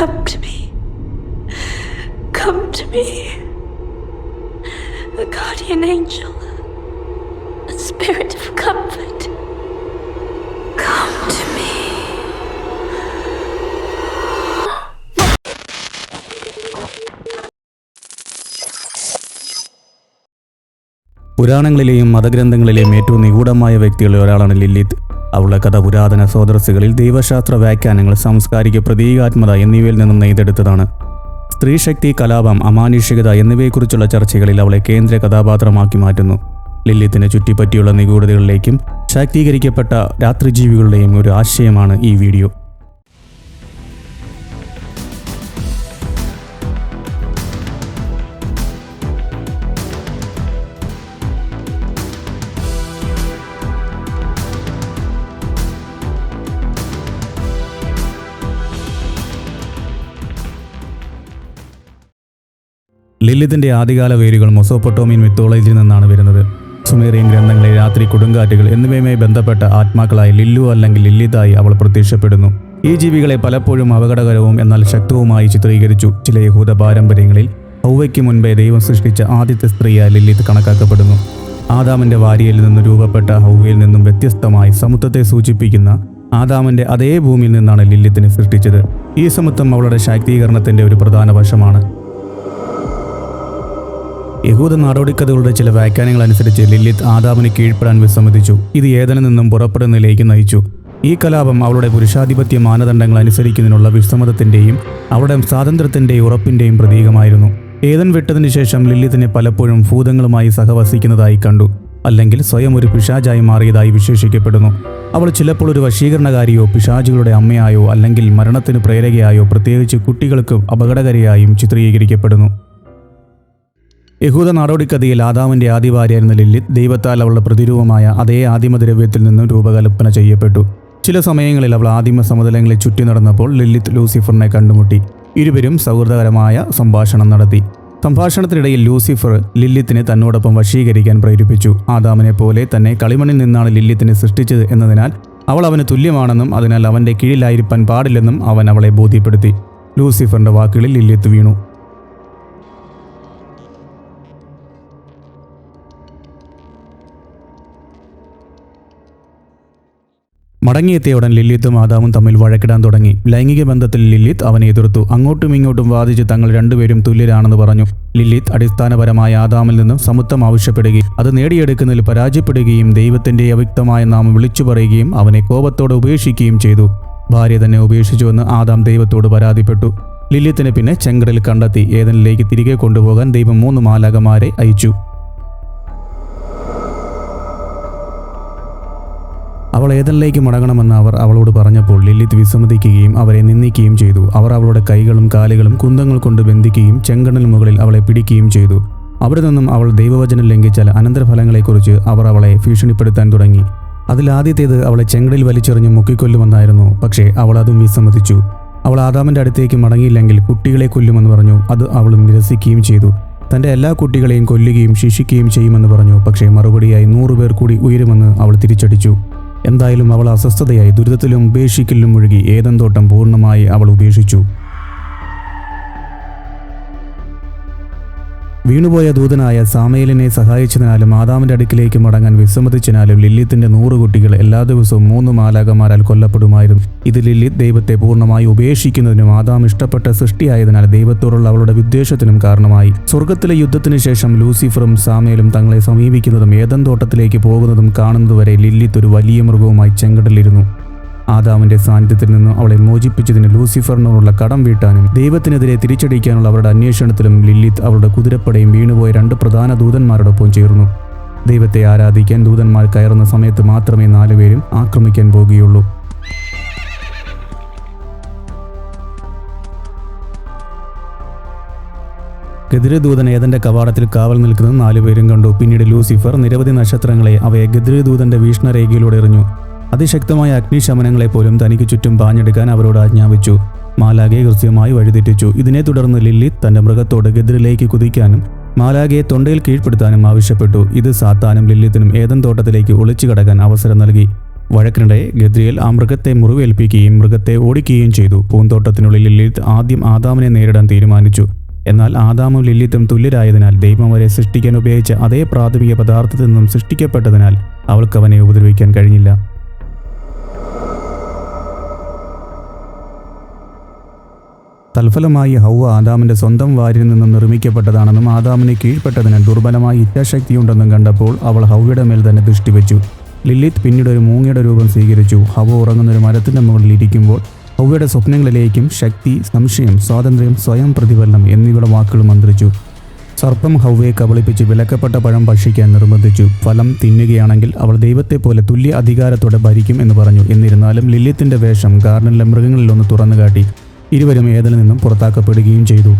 Come to me. Come to me. A guardian angel. A spirit of comfort. Come to me. പുരാണങ്ങളിലെയും മതഗ്രന്ഥങ്ങളിലെയും ഏറ്റവും നിഗൂഢമായ വ്യക്തികളിൽ ഒരാളാണ് Lilith അവളുടെ കഥ പുരാതന സ്രോതസ്സുകളിൽ ദൈവശാസ്ത്ര വ്യാഖ്യാനങ്ങൾ സാംസ്കാരിക പ്രതീകാത്മത എന്നിവയിൽ നിന്നും നെയ്തെടുത്തതാണ്. സ്ത്രീശക്തി കലാപം അമാനുഷികത എന്നിവയെക്കുറിച്ചുള്ള ചർച്ചകളിൽ അവളെ കേന്ദ്ര കഥാപാത്രമാക്കി മാറ്റുന്നു. ലില്ലിത്തിനെ ചുറ്റിപ്പറ്റിയുള്ള നിഗൂഢതകളിലേക്കും ശാക്തീകരിക്കപ്പെട്ട രാത്രിജീവികളുടെയും ഒരു ആശയമാണ് ഈ വീഡിയോ. ലില്ലിത്തിന്റെ ആദ്യകാല വേരുകൾ മൊസോപ്പൊട്ടോമിയൻ മിത്തോളജിയിൽ നിന്നാണ് വരുന്നത്. സുമേറിയൻ ഗ്രന്ഥങ്ങളിലെ രാത്രി കൊടുങ്കാറ്റുകൾ എന്നിവയുമായി ബന്ധപ്പെട്ട ആത്മാക്കളായി ലില്ലു അല്ലെങ്കിൽ ലില്ലിതായി അവൾ പ്രത്യക്ഷപ്പെടുന്നു. ഈ ജീവികളെ പലപ്പോഴും അപകടകരവും എന്നാൽ ശക്തവുമായി ചിത്രീകരിച്ചു. ചില യഹൂദ പാരമ്പര്യങ്ങളിൽ ഹൗവയ്ക്ക് മുൻപേ ദൈവം സൃഷ്ടിച്ച ആദ്യത്തെ സ്ത്രീയായി ലില്ലിത് കണക്കാക്കപ്പെടുന്നു. ആദാമിന്റെ വാരിയിൽ നിന്നും രൂപപ്പെട്ട ഹൗവയിൽ നിന്നും വ്യത്യസ്തമായി സമുദ്രത്തെ സൂചിപ്പിക്കുന്ന ആദാമിന്റെ അതേ ഭൂമിയിൽ നിന്നാണ് ലില്ലിത്തിനെ സൃഷ്ടിച്ചത്. ഈ സമത്വം അവളുടെ ശാക്തീകരണത്തിന്റെ ഒരു പ്രധാന വശമാണ്. യഹൂദ നാടോടിക്കഥകളുടെ ചില വ്യാഖ്യാനങ്ങൾ അനുസരിച്ച് ലില്ലിത്ത് ആദാമിന് കീഴ്പ്പെടാൻ വിസമ്മതിച്ചു. ഇത് ഏതനിൽ നിന്നും പുറപ്പെടുന്നതിലേക്ക് നയിച്ചു. ഈ കലാപം അവളുടെ പുരുഷാധിപത്യ മാനദണ്ഡങ്ങൾ അനുസരിക്കുന്നതിനുള്ള വിസമ്മതത്തിന്റെയും അവളുടെ സ്വാതന്ത്ര്യത്തിന്റെയും ഉറപ്പിന്റെയും പ്രതീകമായിരുന്നു. ഏതൻ വിട്ടതിന് ശേഷം ലില്ലിത്തിനെ പലപ്പോഴും ഭൂതങ്ങളുമായി സഹവസിക്കുന്നതായി കണ്ടു. അല്ലെങ്കിൽ സ്വയം ഒരു പിശാചായി മാറിയതായി വിശേഷിക്കപ്പെടുന്നു. അവൾ ചിലപ്പോൾ ഒരു വശീകരണകാരിയോ പിശാചുകളുടെ അമ്മയായോ അല്ലെങ്കിൽ മരണത്തിന് പ്രേരകയായോ പ്രത്യേകിച്ച് കുട്ടികൾക്ക് അപകടകാരിയായും ചിത്രീകരിക്കപ്പെടുന്നു. യഹൂദ നാടോടിക്കഥയിൽ ആദാമിന്റെ ആദിഭാര്യയായിരുന്ന ലില്ലിത് ദൈവത്താൽ അവളുടെ പ്രതിരൂപമായ അതേ ആദിമദ്രവ്യത്തിൽ നിന്നും രൂപകൽപ്പന ചെയ്യപ്പെട്ടു. ചില സമയങ്ങളിൽ അവൾ ആദിമ സമതലങ്ങളെ ചുറ്റി നടന്നപ്പോൾ ലില്ലിത് ലൂസിഫറിനെ കണ്ടുമുട്ടി. ഇരുവരും സൗഹൃദകരമായ സംഭാഷണം നടത്തി. സംഭാഷണത്തിനിടയിൽ ലൂസിഫർ ലില്ലിത്തിനെ തന്നോടൊപ്പം വശീകരിക്കാൻ പ്രേരിപ്പിച്ചു. ആദാമിനെ പോലെ തന്നെ കളിമണിൽ നിന്നാണ് ലില്ലിത്തിനെ സൃഷ്ടിച്ചത് എന്നതിനാൽ അവൾ അവന് തുല്യമാണെന്നും അതിനാൽ അവന്റെ കീഴിലായിരിക്കാൻ പാടില്ലെന്നും അവൻ അവളെ ബോധ്യപ്പെടുത്തി. ലൂസിഫറിന്റെ വാക്കുകളിൽ ലില്ലിത്ത് വീണു. മടങ്ങിയെത്തിയ ഉടൻ ലില്ലിത്തും ആദാമും തമ്മിൽ വഴക്കിടാൻ തുടങ്ങി. ലൈംഗിക ബന്ധത്തിൽ ലില്ലിത്ത് അവനെ എതിർത്തു. അങ്ങോട്ടും ഇങ്ങോട്ടും വാദിച്ച് തങ്ങൾ രണ്ടുപേരും തുല്യരാണെന്ന് പറഞ്ഞു. ലില്ലിത്ത് അടിസ്ഥാനപരമായ ആദാമിൽ നിന്നും സമത്വം ആവശ്യപ്പെടുകയും അത് നേടിയെടുക്കുന്നതിൽ പരാജയപ്പെടുകയും ദൈവത്തിന്റെ അവ്യക്തമായ നാമം വിളിച്ചു പറയുകയും അവനെ കോപത്തോടെ ഉപേക്ഷിക്കുകയും ചെയ്തു. ഭാര്യ തന്നെ ഉപേക്ഷിച്ചുവെന്ന് ആദാം ദൈവത്തോട് പരാതിപ്പെട്ടു. ലില്ലിത്തിനെ പിന്നെ ചെങ്കടൽ കണ്ടെത്തി. ഏതനിലേക്ക് തിരികെ കൊണ്ടുപോകാൻ ദൈവം മൂന്ന് മാലാകമാരെ അയച്ചു. അവൾ ഏതനിലേക്ക് മടങ്ങണമെന്ന് അവർ അവളോട് പറഞ്ഞപ്പോൾ ലില്ലിത്ത് വിസമ്മതിക്കുകയും അവരെ നിന്ദിക്കുകയും ചെയ്തു. അവർ അവളുടെ കൈകളും കാലുകളും കുന്തങ്ങൾ കൊണ്ട് ബന്ധിക്കുകയും ചെങ്കടൽ മുകളിൽ അവളെ പിടിക്കുകയും ചെയ്തു. അവിടെ നിന്നും അവൾ ദൈവവചനം ലംഘിച്ചാൽ അനന്തരഫലങ്ങളെക്കുറിച്ച് അവർ അവളെ ഭീഷണിപ്പെടുത്താൻ തുടങ്ങി. അതിലാദ്യത്തേത് അവളെ ചെങ്കടലിൽ വലിച്ചെറിഞ്ഞ് മുക്കിക്കൊല്ലുമെന്നായിരുന്നു. പക്ഷേ അവൾ അതും വിസമ്മതിച്ചു. അവൾ ആദാമിന്റെ അടുത്തേക്ക് മടങ്ങിയില്ലെങ്കിൽ കുട്ടികളെ കൊല്ലുമെന്ന് പറഞ്ഞു. അത് അവൾ നിരസിക്കുകയും ചെയ്തു. തന്റെ എല്ലാ കുട്ടികളെയും കൊല്ലുകയും ശിക്ഷിക്കുകയും ചെയ്യുമെന്ന് പറഞ്ഞു. പക്ഷേ മറുപടിയായി നൂറുപേർ കൂടി ഉയരുമെന്ന് അവൾ തിരിച്ചടിച്ചു. എന്തായാലും അവൾ അസ്വസ്ഥതയായി ദുരിതത്തിലും ഉപേക്ഷിക്കലിലും മുഴുകി. ഏതെന്തോട്ടം പൂർണമായി അവൾ ഉപേക്ഷിച്ചു. വീണുപോയ ദൂതനായ സാമേലിനെ സഹായിച്ചതിനാലും ആദാമിന്റെ അടുക്കിലേക്ക് മടങ്ങാൻ വിസമ്മതിച്ചതിനാലും ലില്ലിത്തിന്റെ നൂറ് കുട്ടികൾ എല്ലാ ദിവസവും മൂന്ന് മാലാകമാരാൽ കൊല്ലപ്പെടുമായിരുന്നു. ഇത് ലില്ലിത് ദൈവത്തെ പൂർണമായി ഉപേക്ഷിക്കുന്നതിനും ആദാം ഇഷ്ടപ്പെട്ട സൃഷ്ടിയായതിനാൽ ദൈവത്തോടുള്ള അവളുടെ വിദ്വേഷത്തിനും കാരണമായി. സ്വർഗത്തിലെ യുദ്ധത്തിന് ശേഷം ലൂസിഫറും സാമേലും തങ്ങളെ സമീപിക്കുന്നതും ഏതൻ തോട്ടത്തിലേക്ക് പോകുന്നതും കാണുന്നതുവരെ ലില്ലിത്ത് ഒരു വലിയ മൃഗവുമായി ചെങ്കടലിരുന്നു. ആദാമിന്റെ സാന്നിധ്യത്തിൽ നിന്ന് അവളെ മോചിപ്പിച്ചതിന് ലൂസിഫറിനോടുള്ള കടം വീട്ടാനും ദൈവത്തിനെതിരെ തിരിച്ചടിക്കാനുള്ള അവരുടെ അന്വേഷണത്തിലും ലില്ലിത്ത് അവളുടെ കുതിരപ്പടയും വീണുപോയ രണ്ട് പ്രധാന ദൂതന്മാരോടൊപ്പം ചേർന്നു. ദൈവത്തെ ആരാധിക്കാൻ ദൂതന്മാർ കയറുന്ന സമയത്ത് മാത്രമേ നാലുപേരും ആക്രമിക്കാൻ പോകുകയുള്ളൂ. ഗതിരദൂതൻ ഏതന്റെ കവാടത്തിൽ കാവൽ നിൽക്കുന്നത് നാലുപേരും കണ്ടു. പിന്നീട് ലൂസിഫർ നിരവധി നക്ഷത്രങ്ങളെ അവയെ ഗതിരദൂതന്റെ വീക്ഷണരേഖയിലൂടെ എറിഞ്ഞു. അതിശക്തമായ അഗ്നിശമനങ്ങളെ പോലും തനിക്ക് ചുറ്റും പാഞ്ഞെടുക്കാൻ അവരോട് ആജ്ഞാപിച്ചു. മാലാഗയെ കൃത്യമായി വഴിതെറ്റിച്ചു. ഇതിനെ തുടർന്ന് ലില്ലി തന്റെ മൃഗത്തോട് ഗദ്രിലേക്ക് കുതിക്കാനും മാലാഗയെ തൊണ്ടയിൽ കീഴ്പ്പെടുത്താനും ആവശ്യപ്പെട്ടു. ഇത് സാത്താനും ലില്ലിത്തിനും ഏതൻ തോട്ടത്തിലേക്ക് ഒളിച്ചു കടക്കാൻ അവസരം നൽകി. വഴക്കിനിടെ ഗദ്രിയേൽ ആ മൃഗത്തെ മുറിവേൽപ്പിക്കുകയും മൃഗത്തെ ഓടിക്കുകയും ചെയ്തു. പൂന്തോട്ടത്തിനുള്ളിൽ ലില്ലിത്ത് ആദ്യം ആദാമിനെ നേരിടാൻ തീരുമാനിച്ചു. എന്നാൽ ആദാമും ലില്ലിത്തും തുല്യരായതിനാൽ ദൈവം അവരെ സൃഷ്ടിക്കാൻ ഉപയോഗിച്ച അതേ പ്രാഥമിക പദാർത്ഥത്തിൽ നിന്നും സൃഷ്ടിക്കപ്പെട്ടതിനാൽ അവൾക്ക് അവനെ ഉപദ്രവിക്കാൻ കഴിഞ്ഞില്ല. തൽഫലമായി ഹൗവ ആദാമിന്റെ സ്വന്തം വാരിൽ നിന്ന് നിർമ്മിക്കപ്പെട്ടതാണെന്നും ആദാമിനെ കീഴ്പ്പെട്ടതിനാൽ ദുർബലമായ ഇച്ഛാശക്തിയുണ്ടെന്നും കണ്ടപ്പോൾ അവൾ ഹൗവയുടെ മേൽ തന്നെ ദൃഷ്ടി വെച്ചു. ലില്ലിത്ത് പിന്നീട് ഒരു മൂങ്ങയുടെ രൂപം സ്വീകരിച്ചു. ഹവ ഉറങ്ങുന്ന ഒരു മരത്തിന്റെ മുകളിൽ ഇരിക്കുമ്പോൾ ഹൗവയുടെ സ്വപ്നങ്ങളിലേക്കും ശക്തി സംശയം സ്വാതന്ത്ര്യം സ്വയം പ്രതിഫലനം എന്നിവയുടെ വാക്കുകൾ മന്ത്രിച്ചു. സർപ്പം ഹൗവയെ കബളിപ്പിച്ച് വിലക്കപ്പെട്ട പഴം ഭക്ഷിക്കാൻ നിർബന്ധിച്ചു. ഫലം തിന്നുകയാണെങ്കിൽ അവൾ ദൈവത്തെ പോലെ തുല്യ അധികാരത്തോടെ ഭരിക്കും എന്ന് പറഞ്ഞു. എന്നിരുന്നാലും ലില്ലിത്തിന്റെ വേഷം ഗാർഡനിലെ മൃഗങ്ങളിലൊന്ന് തുറന്നു കാട്ടി ഇരുവരും ഏതിൽ നിന്നും പുറത്താക്കപ്പെടുകയും ചെയ്തു.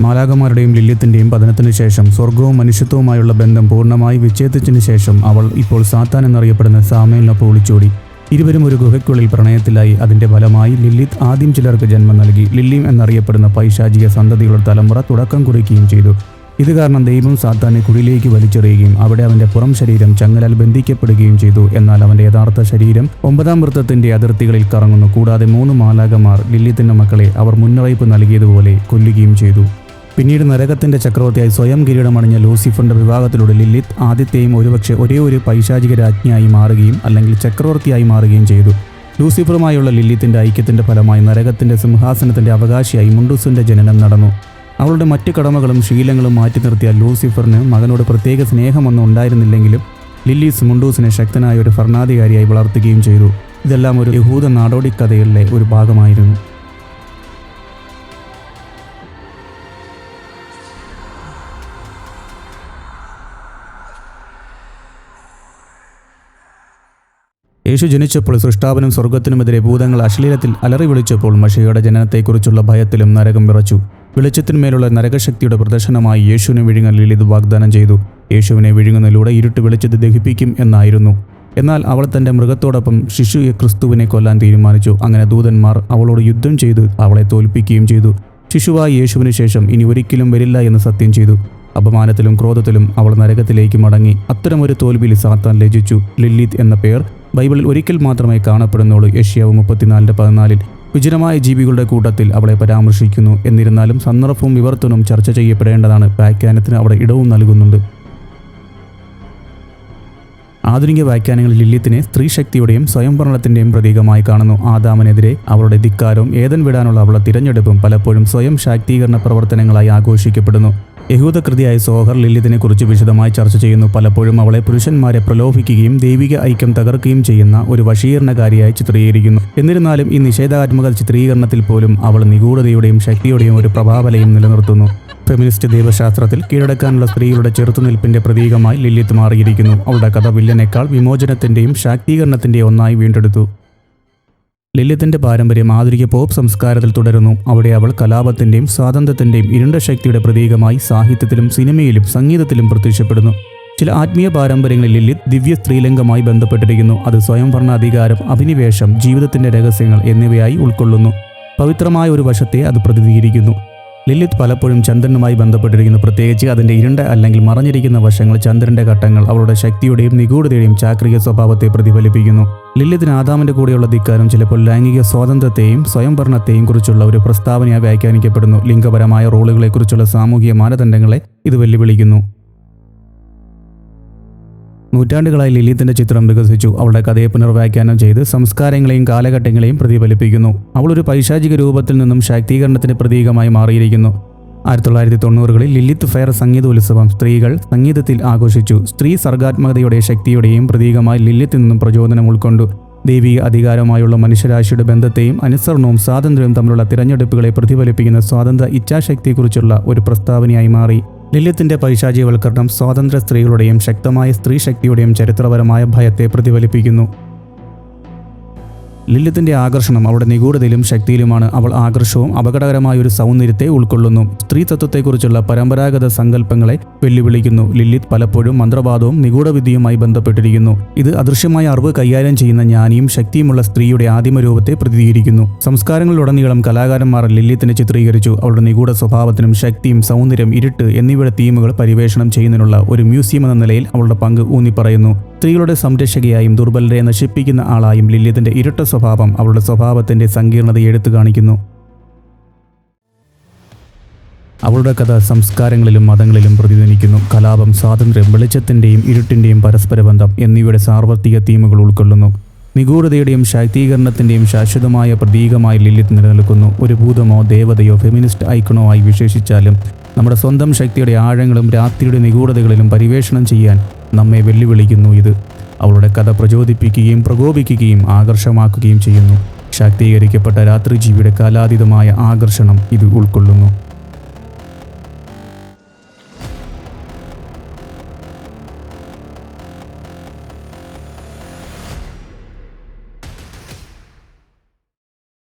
മാലാകമാരുടെയും ലില്യത്തിന്റെയും പതനത്തിനു ശേഷം സ്വർഗവും മനുഷ്യത്വവുമായുള്ള ബന്ധം പൂർണമായി വിച്ഛേദിച്ചതിനു ശേഷം അവൾ ഇപ്പോൾ സാത്താൻ എന്നറിയപ്പെടുന്ന സാമേലിനൊപ്പം ഒളിച്ചോടി. ഇരുവരും ഒരു ഗുഹയ്ക്കുള്ളിൽ പ്രണയത്തിലായി അതിന്റെ ഫലമായി ലില്ലിത് ആദ്യം ചിലർക്ക് ജന്മം നൽകി. ലില്ലിം എന്നറിയപ്പെടുന്ന പൈശാചിക സന്തതികളുടെ തലമുറ തുടക്കം കുറിക്കുകയും ചെയ്തു. ഇത് കാരണം ദൈവം സാത്താനെ കുടിലേക്ക് വലിച്ചെറിയുകയും അവിടെ അവന്റെ പുറം ശരീരം ചങ്ങലാൽ ബന്ധിക്കപ്പെടുകയും ചെയ്തു. എന്നാൽ അവന്റെ യഥാർത്ഥ ശരീരം ഒമ്പതാം വൃത്തത്തിന്റെ അതിർത്തികളിൽ കറങ്ങുന്നു. കൂടാതെ മൂന്ന് മാലാകമാർ ലില്ലിത്തിന്റെ മക്കളെ അവർ മുന്നറിയിപ്പ് നൽകിയതുപോലെ കൊല്ലുകയും ചെയ്തു. പിന്നീട് നരകത്തിന്റെ ചക്രവർത്തിയായി സ്വയം കിരീടമണിഞ്ഞ ലൂസിഫറിന്റെ വിഭാഗത്തിലൂടെ ലില്ലിത്ത് ആദ്യത്തെയും ഒരുപക്ഷെ ഒരേ ഒരു പൈശാചിക രാജ്ഞിയായി മാറുകയും അല്ലെങ്കിൽ ചക്രവർത്തിയായി മാറുകയും ചെയ്തു. ലൂസിഫറുമായുള്ള ലില്ലിത്തിന്റെ ഐക്യത്തിന്റെ ഫലമായി നരകത്തിന്റെ സിംഹാസനത്തിന്റെ അവകാശിയായി മുണ്ടുസിന്റെ ജനനം നടന്നു. അവളുടെ മറ്റു കടമകളും ശീലങ്ങളും മാറ്റി നിർത്തിയ ലൂസിഫറിന് മകനോട് പ്രത്യേക സ്നേഹമൊന്നും ഉണ്ടായിരുന്നില്ലെങ്കിലും ലില്ലീസ് മുണ്ടൂസിനെ ശക്തനായ ഒരു ഭരണാധികാരിയായി വളർത്തുകയും ചെയ്തു. ഇതെല്ലാം ഒരു യഹൂദ നാടോടി നാടോടിക്കഥകളിലെ ഒരു ഭാഗമായിരുന്നു. യേശു ജനിച്ചപ്പോൾ സൃഷ്ടാപനും സ്വർഗത്തിനുമെതിരെ ഭൂതങ്ങൾ അശ്ലീലത്തിൽ അലറി വിളിച്ചപ്പോൾ മഷിയുടെ ജനനത്തെക്കുറിച്ചുള്ള ഭയത്തിലും നരകം വിറച്ചു. വെളിച്ചത്തിന്മേലുള്ള നരകശക്തിയുടെ പ്രദർശനമായി യേശുവിനെ വിഴുങ്ങൽ ഇത് വാഗ്ദാനം ചെയ്തു. യേശുവിനെ വിഴുങ്ങുന്നതിലൂടെ ഇരുട്ട് വെളിച്ചത്തെ ദഹിപ്പിക്കും എന്നായിരുന്നു. എന്നാൽ അവൾ തന്റെ മൃഗത്തോടൊപ്പം ശിശുയെ ക്രിസ്തുവിനെ കൊല്ലാൻ തീരുമാനിച്ചു. അങ്ങനെ ദൂതന്മാർ അവളോട് യുദ്ധം ചെയ്തു അവളെ തോൽപ്പിക്കുകയും ചെയ്തു. ശിശുവായി യേശുവിന് ശേഷം ഇനി ഒരിക്കലും വരില്ല എന്ന് സത്യം ചെയ്തു. അപമാനത്തിലും ക്രോധത്തിലും അവൾ നരകത്തിലേക്ക് മടങ്ങി. അത്തരമൊരു തോൽവിയിൽ സാത്താൻ ലജിച്ചു ലില്ലിത് എന്ന പേർ ബൈബിളിൽ ഒരിക്കൽ മാത്രമേ കാണപ്പെടുന്നുള്ളൂ. യഷ്യാവ് മുപ്പത്തിനാലിന്റെ പതിനാലിൽ വിജനമായ ജീവികളുടെ കൂട്ടത്തിൽ അവളെ പരാമർശിക്കുന്നു. എന്നിരുന്നാലും സന്ദർഭവും വിവർത്തനവും ചർച്ച ചെയ്യപ്പെടേണ്ടതാണ്. വ്യാഖ്യാനത്തിന് അവിടെ ഇടവും നൽകുന്നുണ്ട്. ആധുനിക വ്യാഖ്യാനങ്ങളിൽ ലില്യത്തിനെ സ്ത്രീശക്തിയുടെയും സ്വയംഭരണത്തിന്റെയും പ്രതീകമായി കാണുന്നു. ആദാമനെതിരെ അവളുടെ ധിക്കാരവും ഏതൻ വിടാനുള്ള അവളുടെ തിരഞ്ഞെടുപ്പും പലപ്പോഴും സ്വയം ശാക്തീകരണ പ്രവർത്തനങ്ങളായി ആഘോഷിക്കപ്പെടുന്നു. യഹൂദകൃതിയായ സോഹർ ലില്ലിതിനെ കുറിച്ച് വിശദമായി ചർച്ച ചെയ്യുന്നു. പലപ്പോഴും അവളെ പുരുഷന്മാരെ പ്രലോഭിക്കുകയും ദൈവിക ഐക്യം തകർക്കുകയും ചെയ്യുന്ന ഒരു വശീകരണകാരിയായി ചിത്രീകരിക്കുന്നു. എന്നിരുന്നാലും ഈ നിഷേധാത്മക ചിത്രീകരണത്തിൽ പോലും അവൾ നിഗൂഢതയുടെയും ശക്തിയുടെയും ഒരു പ്രഭാവലയും നിലനിർത്തുന്നു. ഫെമിനിസ്റ്റ് ദൈവശാസ്ത്രത്തിൽ കീഴടക്കാനുള്ള സ്ത്രീകളുടെ ചെറുത്തുനിൽപ്പിന്റെ പ്രതീകമായി ലില്ലിത്ത് മാറിയിരിക്കുന്നു. അവളുടെ കഥ വില്ലനേക്കാൾ വിമോചനത്തിന്റെയും ശാക്തീകരണത്തിന്റെയും ഒന്നായി വീണ്ടെടുത്തു. ലില്യത്തിന്റെ പാരമ്പര്യം ആധുനിക പോപ്പ് സംസ്കാരത്തിൽ തുടരുന്നു. അവിടെ അവൾ കലാപത്തിന്റെയും സ്വാതന്ത്ര്യത്തിന്റെയും ഇരുണ്ട ശക്തിയുടെ പ്രതീകമായി സാഹിത്യത്തിലും സിനിമയിലും സംഗീതത്തിലും പ്രത്യക്ഷപ്പെടുന്നു. ചില ആത്മീയ പാരമ്പര്യങ്ങളിൽ ലില്ലിത്ത് ദിവ്യ സ്ത്രീലിംഗമായി ബന്ധപ്പെട്ടിരിക്കുന്നു. അത് സ്വയംഭരണാധികാരം അഭിനിവേശം ജീവിതത്തിന്റെ രഹസ്യങ്ങൾ എന്നിവയായി ഉൾക്കൊള്ളുന്നു. പവിത്രമായ ഒരു വശത്തെ അത് പ്രതിനിധീകരിക്കുന്നു. ലില്ലിത്ത് പലപ്പോഴും ചന്ദ്രനുമായി ബന്ധപ്പെട്ടിരിക്കുന്നു. പ്രത്യേകിച്ച് അതിന്റെ ഇരുണ്ട അല്ലെങ്കിൽ മറഞ്ഞിരിക്കുന്ന വശങ്ങൾ ചന്ദ്രന്റെ ഘട്ടങ്ങൾ അവരുടെ ശക്തിയുടെയും നിഗൂഢതയുടെയും ചാക്രിക സ്വഭാവത്തെ പ്രതിഫലിപ്പിക്കുന്നു. ലില്ലിത്തിന് ആദാമിന്റെ കൂടെയുള്ള ധിക്കാരം ചിലപ്പോൾ ലൈംഗിക സ്വാതന്ത്ര്യത്തെയും സ്വയംഭരണത്തെയും കുറിച്ചുള്ള ഒരു പ്രസ്താവനയായി വ്യാഖ്യാനിക്കപ്പെടുന്നു. ലിംഗപരമായ റോളുകളെക്കുറിച്ചുള്ള സാമൂഹിക മാനദണ്ഡങ്ങളെ ഇത് വെല്ലുവിളിക്കുന്നു. നൂറ്റാണ്ടുകളായി ലിലിത്തിന്റെ ചിത്രം വികസിച്ചു. അവളുടെ കഥയെ പുനർവ്യാഖ്യാനം ചെയ്ത് സംസ്കാരങ്ങളെയും കാലഘട്ടങ്ങളെയും പ്രതിഫലിപ്പിക്കുന്നു. അവൾ ഒരു പൈശാചിക രൂപത്തിൽ നിന്നും ശാക്തീകരണത്തിന്റെ പ്രതീകമായി മാറിയിരിക്കുന്നു. ആയിരത്തി തൊള്ളായിരത്തി തൊണ്ണൂറുകളിൽ ലില്ലിത്ത് ഫെയർ സംഗീതോത്സവം സ്ത്രീകൾ സംഗീതത്തിൽ ആഘോഷിച്ചു. സ്ത്രീ സർഗാത്മകതയുടെ ശക്തിയുടെയും പ്രതീകമായി ലില്ലിത്തിൽ നിന്നും പ്രചോദനം ഉൾക്കൊണ്ടു. ദൈവിക അധികാരമായുള്ള മനുഷ്യരാശിയുടെ ബന്ധത്തെയും അനുസരണവും സ്വാതന്ത്ര്യവും തമ്മിലുള്ള തിരഞ്ഞെടുപ്പുകളെ പ്രതിഫലിപ്പിക്കുന്ന സ്വാതന്ത്ര്യ ഇച്ഛാശക്തിയെക്കുറിച്ചുള്ള ഒരു പ്രസ്താവനയായി മാറി. ലില്യത്തിന്റെ പൈശാചികവൽക്കരണം സ്വാതന്ത്ര്യ സ്ത്രീകളുടെയും ശക്തമായ സ്ത്രീശക്തിയുടെയും ചരിത്രപരമായ ഭയത്തെ പ്രതിഫലിപ്പിക്കുന്നു. ലില്യത്തിന്റെ ആകർഷണം അവളുടെ നിഗൂഢതയിലും ശക്തിയിലുമാണ് അവൾ ആകർഷവും അപകടകരമായ ഒരു സൗന്ദര്യത്തെ ഉൾക്കൊള്ളുന്നു. സ്ത്രീതത്വത്തെക്കുറിച്ചുള്ള പരമ്പരാഗത സങ്കല്പങ്ങളെ വെല്ലുവിളിക്കുന്നു. ലില്ലിത് പലപ്പോഴും മന്ത്രവാദവും നിഗൂഢവിദ്യയുമായി ബന്ധപ്പെട്ടിരിക്കുന്നു. ഇത് അദൃശ്യമായ അറിവ് കൈകാര്യം ചെയ്യുന്ന ജ്ഞാനിയും ശക്തിയുമുള്ള സ്ത്രീയുടെ ആദിമ രൂപത്തെ പ്രതിനിധീകരിക്കുന്നു. സംസ്കാരങ്ങളിലുടനീളം കലാകാരന്മാർ ലില്ലിത്തിനെ ചിത്രീകരിച്ചു. അവളുടെ നിഗൂഢ സ്വഭാവത്തിനും ശക്തിയും സൗന്ദര്യം ഇരുട്ട് എന്നിവയുടെ തീമുകൾ പരിവേഷണം ചെയ്യുന്നതിനുള്ള ഒരു മ്യൂസിയം എന്ന നിലയിൽ അവളുടെ പങ്ക് ഊന്നിപ്പറയുന്നു. സ്ത്രീകളുടെ സംരക്ഷകയായും ദുർബലരെ നശിപ്പിക്കുന്ന ആളായും ലില്ലിത്തിന്റെ ഇരട്ട സ്വഭാവം അവളുടെ സ്വഭാവത്തിന്റെ സങ്കീർണതയെ എടുത്തു കാണിക്കുന്നു. അവളുടെ കഥ സംസ്കാരങ്ങളിലും മതങ്ങളിലും പ്രതിധ്വനിക്കുന്നു. കലാപം സ്വാതന്ത്ര്യം വെളിച്ചത്തിന്റെയും ഇരുട്ടിന്റെയും പരസ്പര ബന്ധം എന്നിവയുടെ സാർവത്രിക തീമുകൾ ഉൾക്കൊള്ളുന്നു. നിഗൂഢതയുടെയും ശാക്തീകരണത്തിന്റെയും ശാശ്വതമായ പ്രതീകമായി ലില്ലിത്ത് നിലനിൽക്കുന്നു. ഒരു ഭൂതമോ ദേവതയോ ഫെമിനിസ്റ്റ് ഐക്കണോ ആയി വിശേഷിച്ചാലും നമ്മുടെ സ്വന്തം ശക്തിയുടെ ആഴങ്ങളും രാത്രിയുടെ നിഗൂഢതകളിലും പരിവേഷണം ചെയ്യാൻ നമ്മെ വെല്ലുവിളിക്കുന്നു ഇത്. അവളുടെ കഥ പ്രചോദിപ്പിക്കുകയും പ്രകോപിക്കുകയും ആകർഷമാക്കുകയും ചെയ്യുന്നു. ശാക്തീകരിക്കപ്പെട്ട രാത്രിജീവിയുടെ കാലാതീതമായ ആകർഷണം ഇത് ഉൾക്കൊള്ളുന്നു.